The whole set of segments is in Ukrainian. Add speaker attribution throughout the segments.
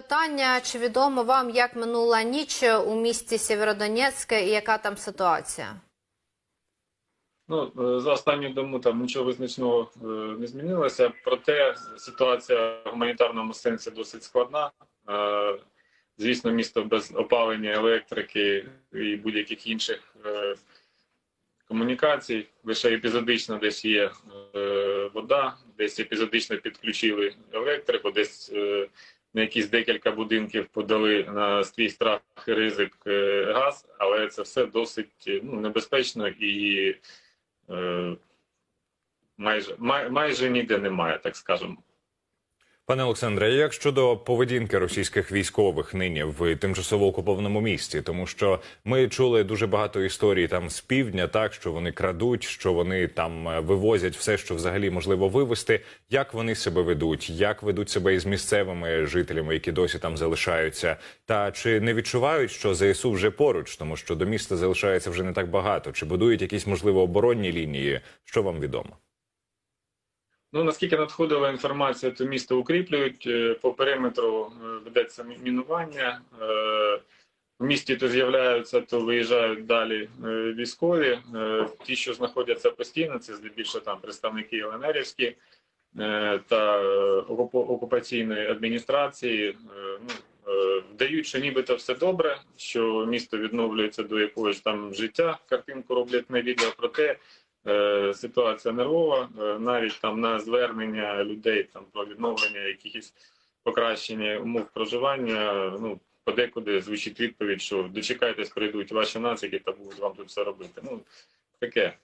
Speaker 1: Питання: чи відомо вам, як минула ніч у місті Сєвєродонецьке і яка там ситуація?
Speaker 2: Ну, е, за останню добу там нічого визначного е, не змінилося. Проте ситуація в гуманітарному сенсі досить складна. Е, Звісно, місто без опалення, електрики і будь-яких інших комунікацій. Лише епізодично десь є вода, десь епізодично підключили електрику, десь на якісь декілька будинків подали на свій страх і ризик е, газ, але це все досить е, ну, небезпечно і е, майже, май, майже ніде немає, так скажемо.
Speaker 3: Пане Олександре, як щодо поведінки російських військових нині в тимчасово окупованому місті? Тому що ми чули дуже багато історій там з півдня, так що вони крадуть, що вони там е, вивозять все, що взагалі можливо вивезти. Як вони себе ведуть, як ведуть себе із місцевими жителями, які досі там залишаються? Та чи не відчувають, що ЗСУ вже поруч, тому що до міста залишається вже не так багато? Чи будують якісь можливо оборонні лінії? Що вам відомо?
Speaker 2: Ну, наскільки надходила інформація, то місто укріплюють. Е, По периметру е, ведеться мінування. Е, В місті то з'являються, то виїжджають далі військові. Ті, що знаходяться постійно, це здебільшого там представники ЛНРівські та окупаційної адміністрації. Ну, вдають, що нібито все добре, що місто відновлюється до якогось там життя. Картинку роблять на відео, проте Е, ситуація нервова, Е, навіть там на звернення людей там про відновлення якихось покращення умов проживання. Ну подекуди звучить відповідь, що дочекайтесь, прийдуть ваші нацики та будуть вам тут все робити. Ну таке.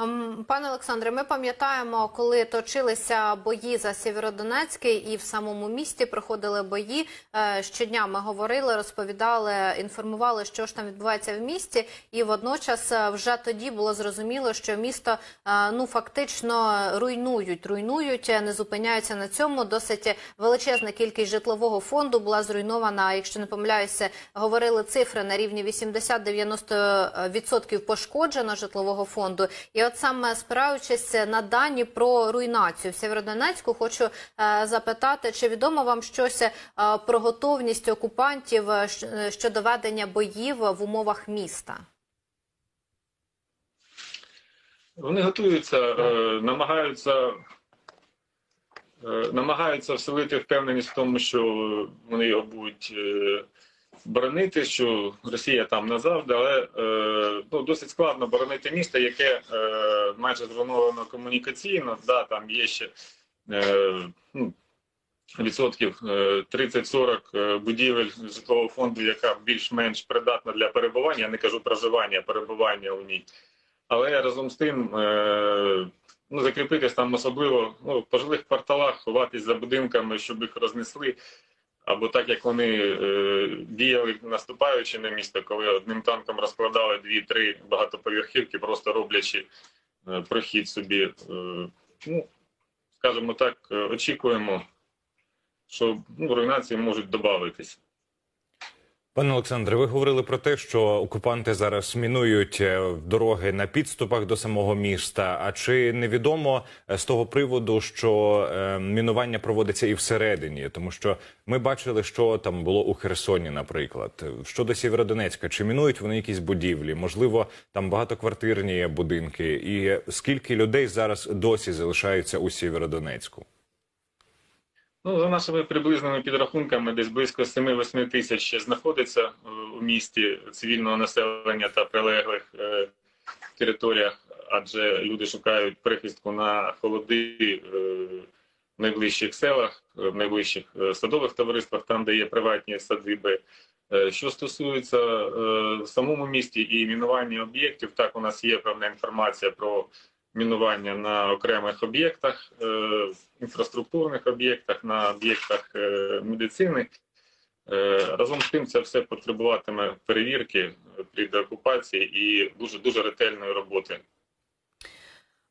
Speaker 1: Ем, Пане Олександре, ми пам'ятаємо, коли точилися бої за Сєвєродонецький і в самому місті проходили бої. Е, Щодня ми говорили, розповідали, інформували, що ж там відбувається в місті, і водночас е, вже тоді було зрозуміло, що місто е, ну фактично руйнують, руйнують, не зупиняються на цьому. Досить величезна кількість житлового фонду була зруйнована. Якщо не помиляюся, говорили цифри на рівні 80-90% пошкоджено житлового фонду. І от саме спираючись на дані про руйнацію в Сєвєродонецьку, хочу е, запитати, чи відомо вам щось е, про готовність окупантів е, щодо ведення боїв в умовах міста?
Speaker 2: Вони готуються, намагаються. Намагаються вселити впевненість в тому, що вони його будуть боронити, що Росія там назавжди, але е, ну, досить складно боронити місто, яке е, майже зруйновано комунікаційно. Да, там є ще е, ну, відсотків е, 30-40 е, будівель житлового фонду, яка більш-менш придатна для перебування. Я не кажу проживання, перебування у ній. Але разом з тим, е, ну закріпитись там особливо ну, в пожилих кварталах, ховатись за будинками, щоб їх рознесли. Або так як вони е, діяли наступаючи на місто, коли одним танком розкладали дві-три багатоповерхівки, просто роблячи е, прохід собі. Е, ну, скажімо так, е, очікуємо, що ну, руйнації можуть додатись.
Speaker 3: Пане Олександре, ви говорили про те, що окупанти зараз мінують е, дороги на підступах до самого міста. А чи невідомо е, з того приводу, що е, мінування проводиться і всередині? Тому що ми бачили, що там було у Херсоні, наприклад. Щодо Сєвєродонецька, чи мінують вони якісь будівлі? Можливо, там багатоквартирні будинки, і скільки людей зараз досі залишаються у Сєвєродонецьку?
Speaker 2: Ну, за нашими приблизними підрахунками, десь близько 7-8 тисяч знаходиться е, у місті цивільного населення та прилеглих е, територіях, адже люди шукають прихистку на холоди е, в найближчих селах, е, в найближчих е, садових товариствах, там, де є приватні садиби. Що стосується е, самому місті і мінування об'єктів, так у нас є певна інформація про мінування на окремих об'єктах, е, інфраструктурних об'єктах, на об'єктах е, медицини. Е, Разом з тим, це все потребуватиме перевірки при деокупації і дуже дуже ретельної роботи.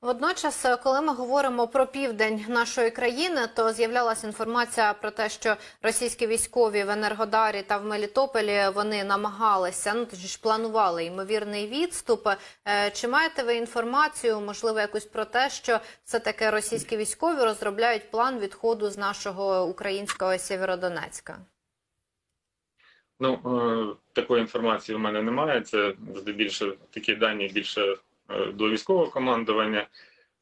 Speaker 1: Водночас, е, коли ми говоримо про південь нашої країни, то з'являлася інформація про те, що російські військові в Енергодарі та в Мелітополі вони намагалися, ну точніше планували ймовірний відступ. Е, Чи маєте ви інформацію, можливо, якусь про те, що все таки російські військові розробляють план відходу з нашого українського Сєвєродонецька?
Speaker 2: Ну, е, такої інформації в мене немає. Це здебільшого такі дані більше до військового командування.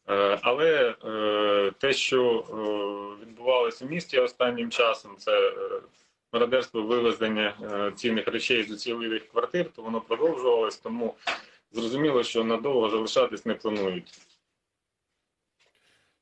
Speaker 2: Е, Але е, те, що е, відбувалося в місті останнім часом, це е, мародерство вивезення е, цінних речей з уцілілих квартир, то воно продовжувалось, тому зрозуміло, що надовго залишатись не планують.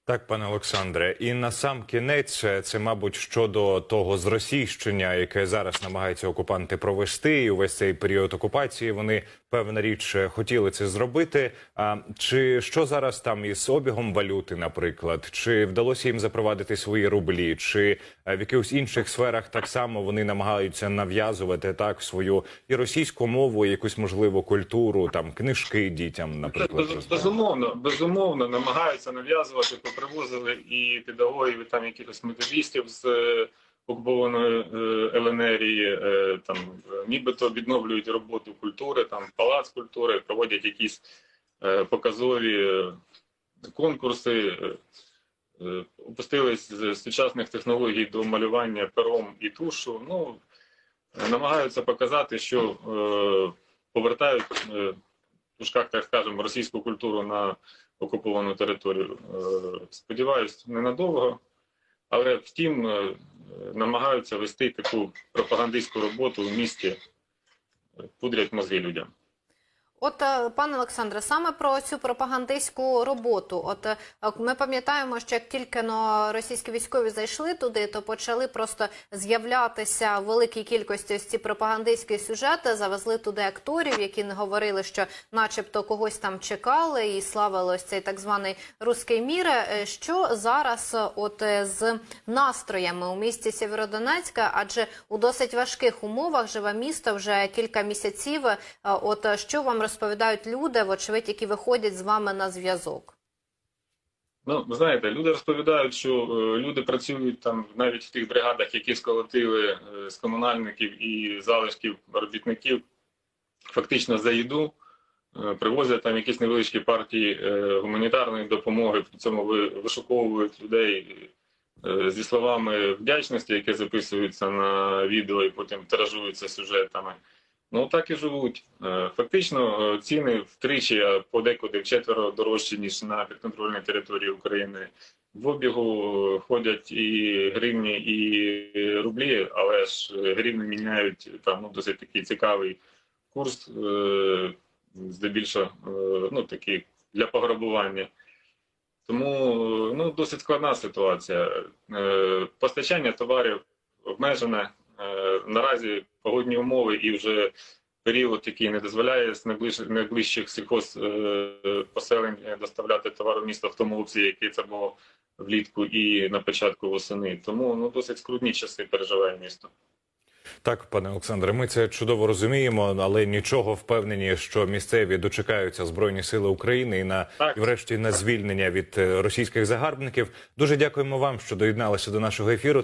Speaker 3: Так, пане Олександре, і на сам кінець е, це, мабуть, щодо того зросійщення, яке зараз намагаються окупанти провести, і увесь цей період окупації вони певна річ е, хотіли це зробити. А чи що зараз там із обігом валюти, наприклад, чи вдалося їм запровадити свої рублі, чи е, в якихось інших сферах так само вони намагаються нав'язувати так свою і російську мову, і якусь можливо культуру, там книжки дітям, наприклад,
Speaker 2: Безумовно, безумовно, намагаються нав'язувати, попривозили і педагогів, і там якихось методистів з е, окупованої е, ЛНРії, е, там нібито відновлюють роботу культури, там палац культури, проводять якісь показові конкурси, опустились з сучасних технологій до малювання пером і тушу. Ну, намагаються показати, що е, повертають дужках, так скажемо, російську культуру на окуповану територію. Е, Сподіваюсь, ненадовго, але втім е, намагаються вести таку пропагандистську роботу в місті, е, пудрять мозги людям.
Speaker 1: От, е, пане Олександре, саме про цю пропагандистську роботу. От е, ми пам'ятаємо, що як тільки но російські військові зайшли туди, то почали просто з'являтися в великій кількості ось ці пропагандистські сюжети. Завезли туди акторів, які не говорили, що, начебто, когось там чекали і славили ось цей так званий руський мір. Е, Що зараз, от з настроями у місті Сєвєродонецька, адже у досить важких умовах живе місто вже кілька місяців. От що вам розповідають люди, вочевидь, які виходять з вами на зв'язок?
Speaker 2: Ну, знаєте, люди розповідають, що е, люди працюють там навіть в тих бригадах, які сколотили е, з комунальників і залишків робітників, фактично за їду, е, привозять там якісь невеличкі партії гуманітарної допомоги, при цьому ви- вишуковують людей зі словами вдячності, які записуються на відео і потім тиражуються сюжетами. Ну так і живуть. Е, Фактично е, ціни втричі, а подекуди вчетверо дорожчі, ніж на підконтрольній території України. В обігу ходять і гривні, і рублі, але ж гривні міняють там ну, досить такий цікавий курс, е, здебільшого ну, такий для пограбування. Тому ну, досить складна ситуація. Постачання товарів обмежене. Е, Наразі погодні умови і вже період, який не дозволяє з найближчих, найближчих сільхозпоселень доставляти товар в місто в тому обсязі, який це було влітку і на початку восени. Тому ну, досить скрутні часи переживає місто.
Speaker 3: Так, пане Олександре, ми це чудово розуміємо, але нічого впевнені, що місцеві дочекаються збройні сили України і на
Speaker 2: Так.
Speaker 3: і врешті на звільнення від е, російських загарбників. Дуже дякуємо вам, що доєдналися до нашого ефіру.